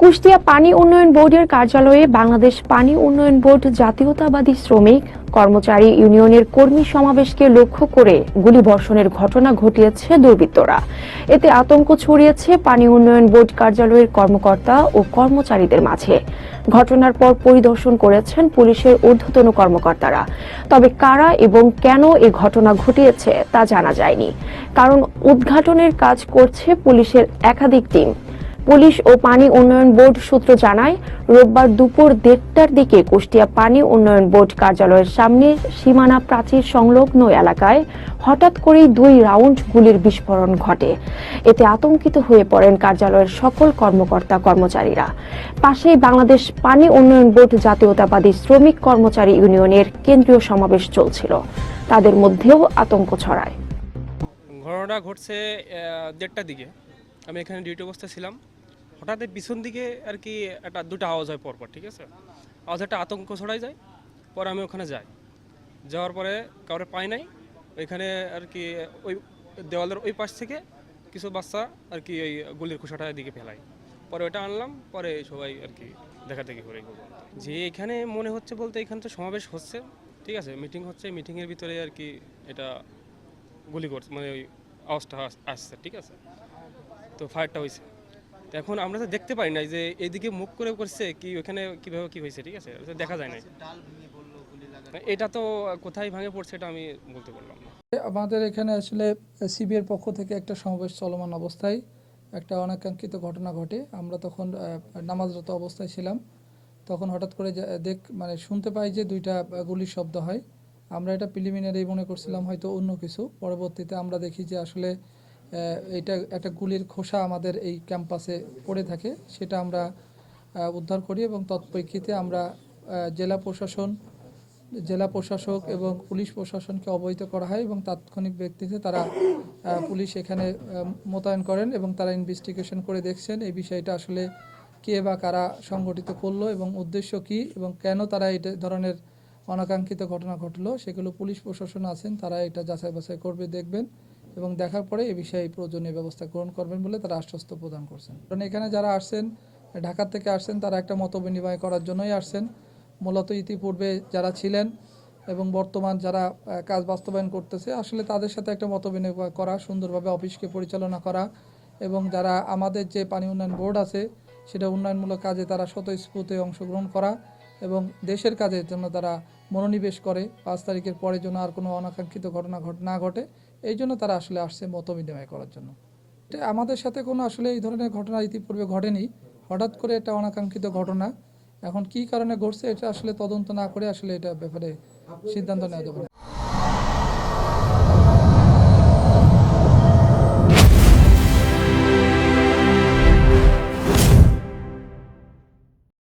কুষ্টিয়া পানি উন্নয়ন বোর্ডের কার্যালয়ে বাংলাদেশ পানি উন্নয়ন বোর্ড জাতীয়তাবাদী শ্রমিক কর্মচারী ইউনিয়নের কর্মী সমাবেশকে লক্ষ্য করে গুলিবর্ষণের ঘটনা ঘটিয়েছে দুর্বৃত্তরা। এতে আতঙ্ক ছড়িয়েছে পানি উন্নয়ন বোর্ড কার্যালয়ের কর্মকর্তা ও কর্মচারীদের মাঝে। ঘটনার পর পরিদর্শন করেছেন পুলিশের ঊর্ধ্বতন কর্মকর্তারা। তবে কারা এবং কেন এ ঘটনা ঘটিয়েছে তা জানা যায়নি। কারণ উদ্ঘাটনের কাজ করছে পুলিশের একাধিক টিম। পুলিশ ও পানি উন্নয়ন বোর্ড সূত্র জানায়, রোববার দুপুর দেড়টার দিকে কুষ্টিয়া পানি উন্নয়ন বোর্ড কার্যালয়ের সামনে সীমানা প্রাচীর সংলগ্ন এলাকায় হঠাৎ করেই দুই রাউন্ড গুলির বিস্ফোরণ ঘটে। এতে আতঙ্কিত হয়ে পড়েন কার্যালয়ের সকল কর্মকর্তা কর্মচারীরা। পাশেই বাংলাদেশ পানি উন্নয়ন বোর্ড জাতীয়তাবাদী শ্রমিক কর্মচারী ইউনিয়নের কেন্দ্রীয় সমাবেশ চলছিল। তাদের মধ্যেও আতঙ্ক ছড়ায়। ঘটনাটা ঘটছে দেড়টার দিকে। আমি এখানে ডিউটি অবস্থায় ছিলাম। হঠাৎ পিছন দিকে আর কি একটা দুটো আওয়াজ হয় পরপর, ঠিক আছে? আওয়াজ একটা আতঙ্ক ছড়াই যায়, পরে আমি ওখানে যাই। যাওয়ার পরে কাউরে পাই নাই, ওইখানে আর কি ওই দেওয়ালের ওই পাশ থেকে কিছু বাচ্চা আর কি ওই গুলির খোসাটা দিকে ফেলাই। পরে ওটা আনলাম, পরে সবাই আর কি দেখা দেখি করে যে এখানে মনে হচ্ছে বলতে এখানে তো সমাবেশ হচ্ছে, ঠিক আছে? মিটিং হচ্ছে, মিটিংয়ের ভিতরে আর কি এটা গুলি করছে মানে ওই আওয়াজটা আসছে, ঠিক আছে? তো ফায়ারটা হয়েছে তো এখন আমরা তো দেখতে পাই নাই যে এইদিকে মুখ করে করছে কি ওখানে কীভাবে কি হয়েছে ঠিক আছে? দেখা যায় না এটা তো কোথায় ভাঙে পড়ছে এটা আমি বলতে পারলাম না। আমাদের এখানে আসলে সিবিএর পক্ষ থেকে একটা সমাবেশ চলমান অবস্থায় একটা অনাকাঙ্ক্ষিত ঘটনা ঘটে। আমরা তখন আহ, নামাজরত অবস্থায় ছিলাম। তখন হঠাৎ করে দেখ মানে শুনতে পাই যে দুইটা গুলির শব্দ হয়। আমরা এটা প্রিলিমিনারি মনে করছিলাম হয়তো অন্য কিছু। পরবর্তীতে আমরা দেখি যে আসলে এটা একটা গুলির খোসা আমাদের এই ক্যাম্পাসে পড়ে থাকে, সেটা আমরা উদ্ধার করি এবং তৎপরিক্ষিতে আমরা জেলা প্রশাসন, জেলা প্রশাসক এবং পুলিশ প্রশাসনকে অবহিত করা হয় এবং তাৎক্ষণিক ব্যক্তিতে তারা পুলিশ এখানে মোতায়েন করেন এবং তারা ইনভেস্টিগেশন করে দেখছেন এই বিষয়টা আসলে কে বা কারা সংগঠিত করল এবং উদ্দেশ্য কি এবং কেন তারা এই ধরনের অনাকাঙ্ক্ষিত ঘটনা ঘটলো, সেগুলো পুলিশ প্রশাসন আছেন, তারা এটা যাচাই বাছাই করবে, দেখবেন। এবং দেখার পরে এ বিষয়ে প্রয়োজনীয় ব্যবস্থা গ্রহণ করবেন বলে তারা আশ্বস্ত প্রদান করছেন। কারণ এখানে যারা আসছেন, ঢাকা থেকে আসছেন, তারা একটা মত বিনিময় করার জন্যই আসছেন। মূলত ইতিপূর্বে যারা ছিলেন এবং বর্তমান যারা কাজ বাস্তবায়ন করতেছে, আসলে তাদের সাথে একটা মত বিনিময় করা, সুন্দরভাবে অফিসকে পরিচালনা করা এবং যারা আমাদের যে পানি উন্নয়ন বোর্ড আছে, সেটা উন্নয়নমূলক কাজে তারা স্বতঃস্ফূর্তে অংশগ্রহণ করা এবং দেশের কাজের জন্য তারা মনোনিবেশ করে। পাঁচ তারিখের পরে যেন আর কোনো অনাকাঙ্ক্ষিত ঘটনা ঘট, না ঘটে, এই জন্য তারা আসলে আসছে মত বিনিময় করার জন্য। এটা আমাদের সাথে কোনো আসলে এই ধরনের ঘটনা ইতিপূর্বে ঘটেনি। হঠাৎ করে এটা অনাকাঙ্ক্ষিত ঘটনা। এখন কি কারণে ঘটছে, এটা আসলে তদন্ত না করে আসলে এটা ব্যাপারে সিদ্ধান্ত নেওয়া যাবে